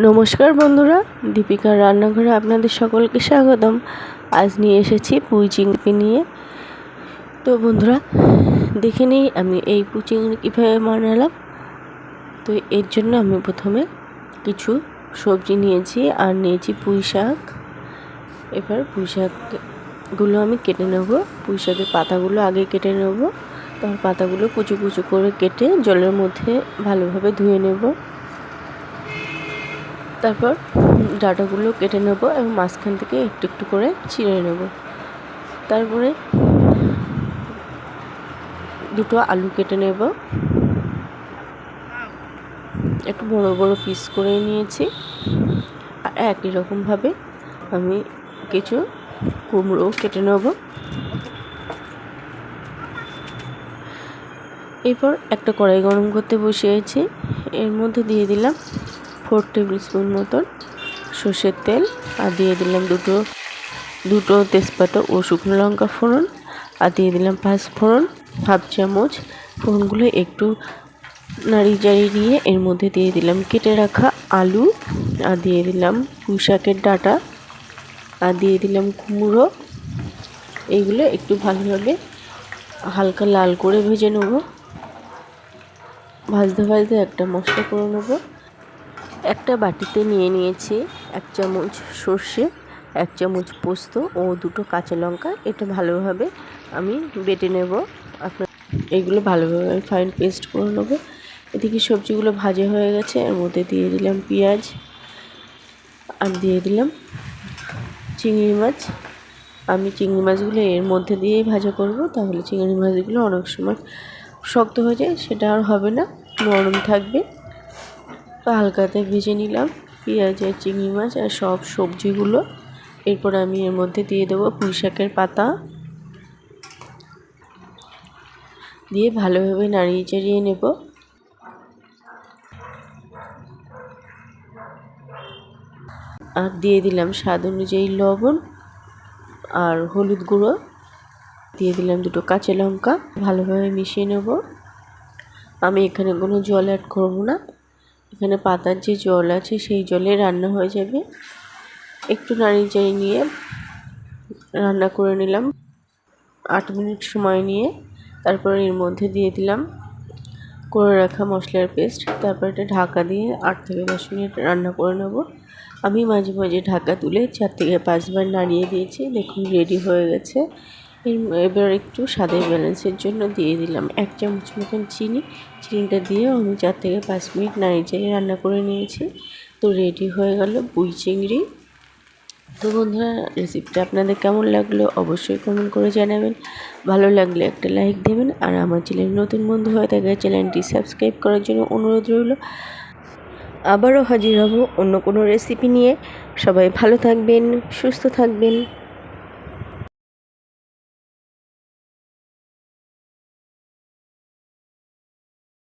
নমস্কার বন্ধুরা, দীপিকার রান্নাঘরে আপনাদের সকলকে স্বাগতম। আজ নিয়ে এসেছি পুঁই চিংড়ি নিয়ে। তো বন্ধুরা, দেখে নিই আমি এই পুঁই চিংড়ি কীভাবে বানালাম। তো এর জন্য আমি প্রথমে কিছু সবজি নিয়েছি আর নিয়েছি পুঁই শাক। এবার পুঁই শাকগুলো আমি কেটে নেব। পুঁই শাকের পাতাগুলো আগে কেটে নেব। তার পাতাগুলো কুচু কুচু করে কেটে জলের মধ্যে ভালোভাবে ধুয়ে নেব। তারপর ডাটাগুলো কেটে নেব এবং মাঝখান থেকে একটু একটু করে ছিঁড়ে নেব। তারপরে দুটো আলু কেটে নেব। একটু বড় বড় পিস করে নিয়েছি। আর একই রকমভাবে আমি কিছু কুমড়ো কেটে নেব। এরপর একটা কড়াই গরম করতে বসিয়েছি। এর মধ্যে দিয়ে দিলাম ফোর টেবিল স্পুন মতন সর্ষের তেল আর দিয়ে দিলাম দুটো দুটো তেজপাতা ও শুকনো লঙ্কা ফোড়ন আর দিয়ে দিলাম পাঁচ ফোড়ন, হাফ চামচ ফোড়নগুলো একটু নাড়ি চাড়ি দিয়ে এর মধ্যে দিয়ে দিলাম কেটে রাখা আলু আর দিয়ে দিলাম পুঁই শাকের ডাটা আর দিয়ে দিলাম কুমড়ো। এইগুলো একটু ভালোভাবে হালকা লাল করে ভেজে নেব। ভাজতে ভাজতে একটা মশলা করে নেব। একটা বাটিতে নিয়ে নিয়েছি এক চামচ সর্ষে, এক চামচ পোস্ত ও দুটো কাঁচা লঙ্কা। এটা ভালোভাবে আমি বেটে নেব। আপনার এগুলো ভালোভাবে ফাইন পেস্ট করে নেব। এদিকে সবজিগুলো ভাজা হয়ে গেছে। এর মধ্যে দিয়ে দিলাম পেঁয়াজ আর দিয়ে দিলাম চিংড়ি মাছ। আমি চিংড়ি মাছগুলো এর মধ্যে দিয়েই ভাজা করব। তাহলে চিংড়ি মাছগুলো অনেক সময় শক্ত হয়ে যায়, সেটা আর হবে না। নরম থাকবে। হালকাতে ভেজে নিলাম। পেঁয়াজ আর চিংড়ি মাছ আর সব সবজিগুলো। এরপর আমি এর মধ্যে দিয়ে দেবো পুঁই শাকের পাতা। দিয়ে ভালোভাবে নাড়িয়ে চাড়িয়ে নেব। আর দিয়ে দিলাম স্বাদ অনুযায়ী লবণ আর হলুদ গুঁড়ো। দিয়ে দিলাম দুটো কাঁচা লঙ্কা। ভালোভাবে মিশিয়ে নেব। আমি এখানে কোনো জল অ্যাড করব না। এখানে পাতার যে জল আছে সেই জলে রান্না হয়ে যাবে। একটু নাড়িয়ে চাড়িয়ে নিয়ে রান্না করে নিলাম। আট মিনিট সময় নিয়ে তারপর এর মধ্যে দিয়ে দিলাম করে রাখা মশলার পেস্ট। তারপর এটা ঢাকা দিয়ে আট থেকে দশ মিনিট রান্না করে নেব। আমি মাঝে মাঝে ঢাকা তুলে চার থেকে পাঁচবার নাড়িয়ে দিয়েছি। দেখুন রেডি হয়ে গেছে। এবার একটু স্বাদের ব্যালেন্সের জন্য দিয়ে দিলাম এক চামচ মতন চিনি। চিনিটা দিয়ে আমি চার থেকে পাঁচ মিনিট নাড়িয়ে চাড়িয়ে রান্না করে নিয়েছি। তো রেডি হয়ে গেল বুই চিংড়ি। তো বন্ধুরা, রেসিপিটা আপনাদের কেমন লাগল অবশ্যই কমেন্ট করে জানাবেন। ভালো লাগলে একটা লাইক দেবেন আর আমার চ্যানেল নতুন বন্ধু হয়ে থাকে চ্যানেলটি সাবস্ক্রাইব করার জন্য অনুরোধ রইল। আবারও হাজির হব অন্য কোনো রেসিপি নিয়ে। সবাই ভালো থাকবেন, সুস্থ থাকবেন।